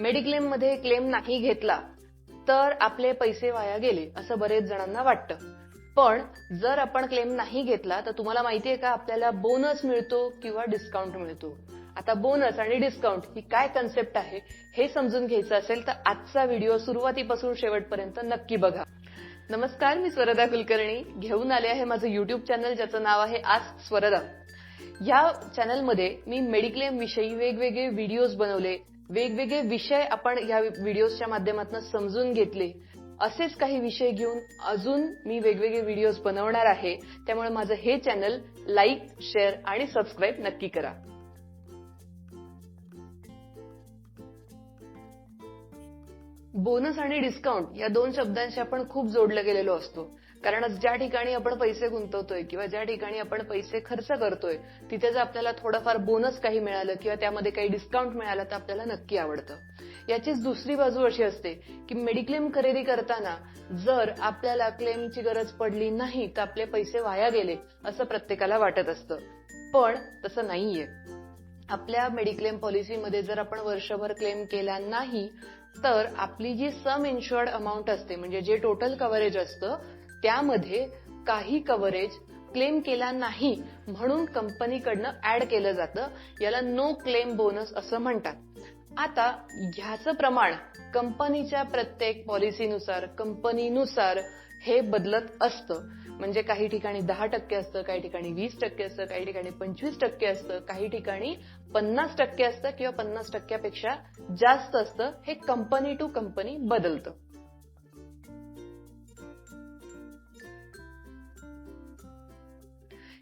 मेडिक्लेममध्ये claim नाही घेतला तर आपले पैसे वाया गेले असं बरेच जणांना वाटतं. पण जर आपण क्लेम नाही घेतला तर तुम्हाला माहितीये का आपल्याला बोनस मिळतो किंवा डिस्काउंट मिळतो. आता बोनस आणि डिस्काउंट ही काय कन्सेप्ट आहे हे समजून घ्यायचं असेल तर आजचा व्हिडिओ सुरुवातीपासून शेवटपर्यंत नक्की बघा. नमस्कार मी स्वरदा कुलकर्णी. घेऊन आले आहे माझं युट्यूब चॅनल ज्याचं नाव आहे आज स्वरदा. या चॅनलमध्ये मी मेडिक्लेम विषयी वेगवेगळे व्हिडिओज बनवले वेगवेगळे विषय आपण या व्हिडिओजच्या माध्यमातून समजून घेतले. असेच काही विषय घेऊन अजून मी वेगवेगळे व्हिडिओज बनवणार आहे. त्यामुळे माझं हे चॅनल लाईक शेअर आणि सबस्क्राईब नक्की करा. बोनस आणि डिस्काउंट या दोन शब्दांशी आपण खूप जोडलं गेलेलो असतो. कारण ज्या ठिकाणी आपण पैसे गुंतवतोय किंवा ज्या ठिकाणी आपण पैसे खर्च करतोय तिथे जर आपल्याला थोडंफार बोनस काही मिळालं किंवा त्यामध्ये काही डिस्काउंट मिळालं तर आपल्याला नक्की आवडतं. याचीच दुसरी बाजू अशी असते की मेडिक्लेम खरेदी करताना जर आपल्याला क्लेमची गरज पडली नाही तर आपले पैसे वाया गेले असं प्रत्येकाला वाटत असतं. पण तसं नाहीये. आपल्या मेडिक्लेम पॉलिसीमध्ये जर आपण वर्षभर क्लेम केला नाही तर आपली जी सम इन्शुअर्ड अमाऊंट असते म्हणजे जे टोटल कव्हरेज असतं त्यामध्ये काही कव्हरेज क्लेम केला नाही म्हणून कंपनीकडनं ऍड केलं जातं. याला नो क्लेम बोनस असं म्हणतात. आता ह्याचं प्रमाण कंपनीच्या प्रत्येक पॉलिसीनुसार कंपनीनुसार हे बदलत असतं. म्हणजे काही ठिकाणी दहा टक्के असतं काही ठिकाणी वीस टक्के असतं काही ठिकाणी पंचवीस टक्के असतं काही ठिकाणी पन्नास टक्के असतं किंवा पन्नास टक्क्यापेक्षा जास्त असतं हे कंपनी टू कंपनी बदलतं.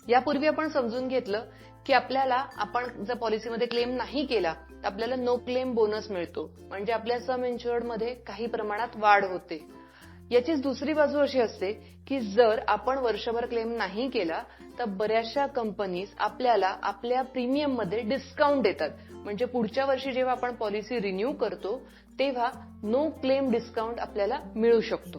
यापूर्वी आपण समजून घेतलं की आपल्याला आपण जर पॉलिसीमध्ये क्लेम नाही केला तर आपल्याला नो क्लेम बोनस मिळतो. म्हणजे आपल्या सम इन्शुअर्डमध्ये काही प्रमाणात वाढ होते. याचीच दुसरी बाजू अशी असते की जर आपण वर्षभर क्लेम नाही केला तर बऱ्याचशा कंपनीज आपल्याला आपल्या प्रीमियममध्ये डिस्काउंट देतात. म्हणजे पुढच्या वर्षी जेव्हा आपण पॉलिसी रिन्यू करतो तेव्हा नो क्लेम डिस्काउंट आपल्याला मिळू शकतो.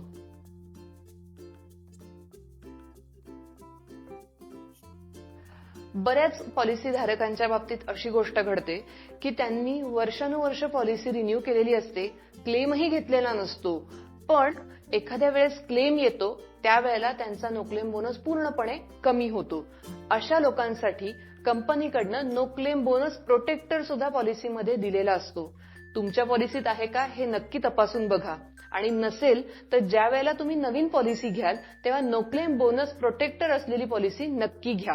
बऱ्याच पॉलिसी धारकांच्या बाबतीत अशी गोष्ट घडते की त्यांनी वर्षानुवर्ष पॉलिसी रिन्यू केलेली असते क्लेमही घेतलेला नसतो. पण एखाद्या वेळेस क्लेम येतो त्यावेळेला त्यांचा नो क्लेम बोनस पूर्णपणे कमी होतो. अशा लोकांसाठी कंपनीकडनं नो क्लेम बोनस प्रोटेक्टर सुद्धा पॉलिसीमध्ये दिलेला असतो. तुमच्या पॉलिसीत आहे का हे नक्की तपासून बघा. आणि नसेल तर ज्या वेळेला तुम्ही नवीन पॉलिसी घ्याल तेव्हा नो क्लेम बोनस प्रोटेक्टर असलेली पॉलिसी नक्की घ्या.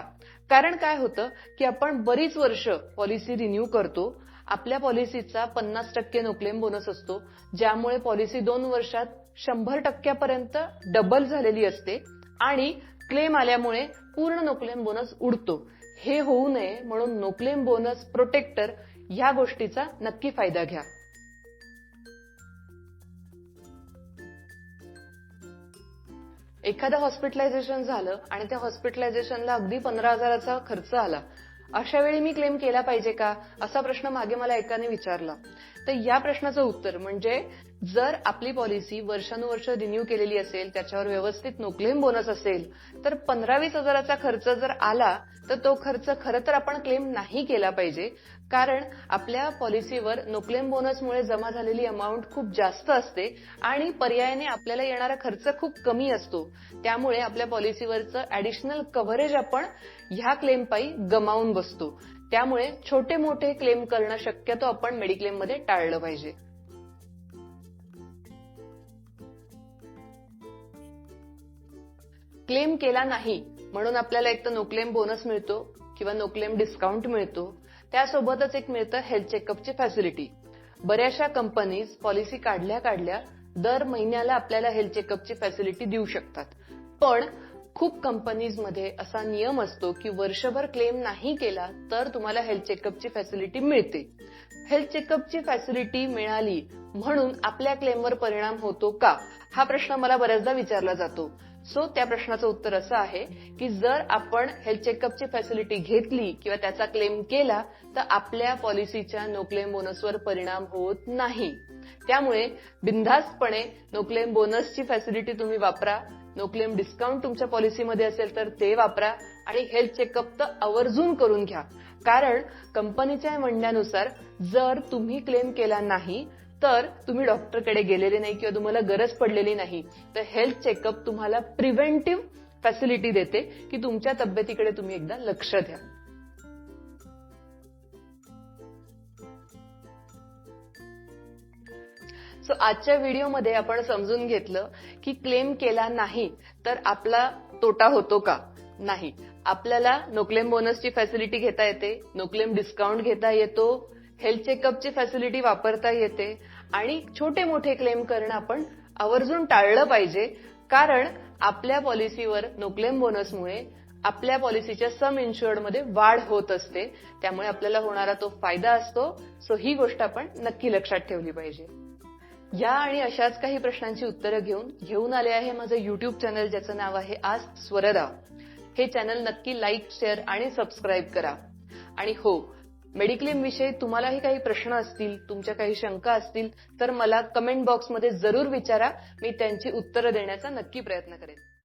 कारण काय होतं की आपण बरीच वर्ष पॉलिसी रिन्यू करतो आपल्या पॉलिसीचा पन्नास टक्के नोक्लेम बोनस असतो. ज्यामुळे पॉलिसी दोन वर्षात शंभर टक्क्यापर्यंत डबल झालेली असते आणि क्लेम आल्यामुळे पूर्ण नोक्लेम बोनस उडतो. हे होऊ नये म्हणून नोक्लेम बोनस प्रोटेक्टर या गोष्टीचा नक्की फायदा घ्या. एखादं हॉस्पिटलायझेशन झालं आणि त्या हॉस्पिटलायझेशनला अगदी पंधरा हजाराचा खर्च आला. अशा वेळी मी क्लेम केला पाहिजे का? असा प्रश्न मागे मला एकाने विचारला. तर या प्रश्नाचं उत्तर म्हणजे जर आपली पॉलिसी वर्षानुवर्ष रिन्यू केलेली असेल त्याच्यावर व्यवस्थित नोक्लेम बोनस असेल तर पंधरा वीस हजाराचा खर्च जर आला तर तो खर्च खरं तर आपण क्लेम नाही केला पाहिजे. कारण आपल्या पॉलिसीवर नोक्लेम बोनसमुळे जमा झालेली अमाऊंट खूप जास्त असते आणि पर्यायाने आपल्याला येणारा खर्च खूप कमी असतो. त्यामुळे आपल्या पॉलिसीवरचं ऍडिशनल कव्हरेज आपण ह्या क्लेम पायी गमावून बसतो. त्यामुळे छोटे मोठे क्लेम करणं शक्यतो आपण मेडिक्लेममध्ये टाळलं पाहिजे. क्लेम केला नाही म्हणून आपल्याला एक तर नोक्लेम बोनस मिळतो किंवा नोक्लेम डिस्काउंट मिळतो. त्यासोबतच एक मिळतं हेल्थ चेकअपची फॅसिलिटी बऱ्याचशा कंपनीज पॉलिसी काढल्या काढल्या दर महिन्याला आपल्याला हेल्थ चेकअपची फॅसिलिटी देऊ शकतात. पण खूप कंपनीजमध्ये असा नियम असतो की वर्षभर क्लेम नाही केला तर तुम्हाला हेल्थ चेकअपची फॅसिलिटी मिळते. हेल्थ चेकअपची फॅसिलिटी मिळाली म्हणून आपल्या क्लेमवर परिणाम होतो का? हा प्रश्न मला बऱ्याचदा विचारला जातो. सो त्या प्रश्नाचं उत्तर असं आहे की जर आपण हेल्थ चेकअपची फॅसिलिटी घेतली किंवा त्याचा क्लेम केला तर आपल्या पॉलिसीच्या नो क्लेम बोनसवर परिणाम होत नाही. त्यामुळे बिनधास्तपणे नो क्लेम बोनसची फॅसिलिटी तुम्ही वापरा नो क्लेम डिस्काउंट तुमच्या पॉलिसीमध्ये असेल तर ते वापरा आणि हेल्थ चेकअप तर आवर्जून करून घ्या. कारण कंपनीच्या म्हणण्यानुसार जर तुम्ही क्लेम केला नाही तर तुम्ही डॉक्टरकडे गेलेले नाही किंवा तुम्हाला गरज पडलेली नाही तर हेल्थ चेकअप तुम्हाला प्रिव्हेंटिव्ह फॅसिलिटी देते की तुमच्या तब्येतीकडे तुम्ही एकदा लक्ष द्या. सो आजच्या व्हिडिओमध्ये आपण समजून घेतलं की क्लेम केला नाही तर आपला तोटा होतो का? नाही. आपल्याला नोक्लेम बोनसची फॅसिलिटी घेता येते नोक्लेम डिस्काउंट घेता येतो हेल्थ चेकअपची फॅसिलिटी वापरता येते आणि छोटे मोठे क्लेम करणं आपण आवर्जून टाळलं पाहिजे. कारण आपल्या पॉलिसीवर नोक्लेम बोनसमुळे आपल्या पॉलिसीच्या सम इन्शुअर्डमध्ये वाढ होत असते. त्यामुळे आपल्याला होणारा तो फायदा असतो. सो ही गोष्ट आपण नक्की लक्षात ठेवली पाहिजे. या आणि अशाच काही प्रश्नांची उत्तरं घेऊन घेऊन आले आहे माझं युट्यूब चॅनल ज्याचं नाव आहे आज स्वरदा. हे चॅनल नक्की लाईक शेअर आणि सबस्क्राईब करा. आणि हो मेडिक्लेम विषयी तुम्हालाही काही प्रश्न असतील तुमच्या काही शंका असतील तर मला कमेंट बॉक्समध्ये जरूर विचारा. मी त्यांची उत्तरं देण्याचा नक्की प्रयत्न करेन.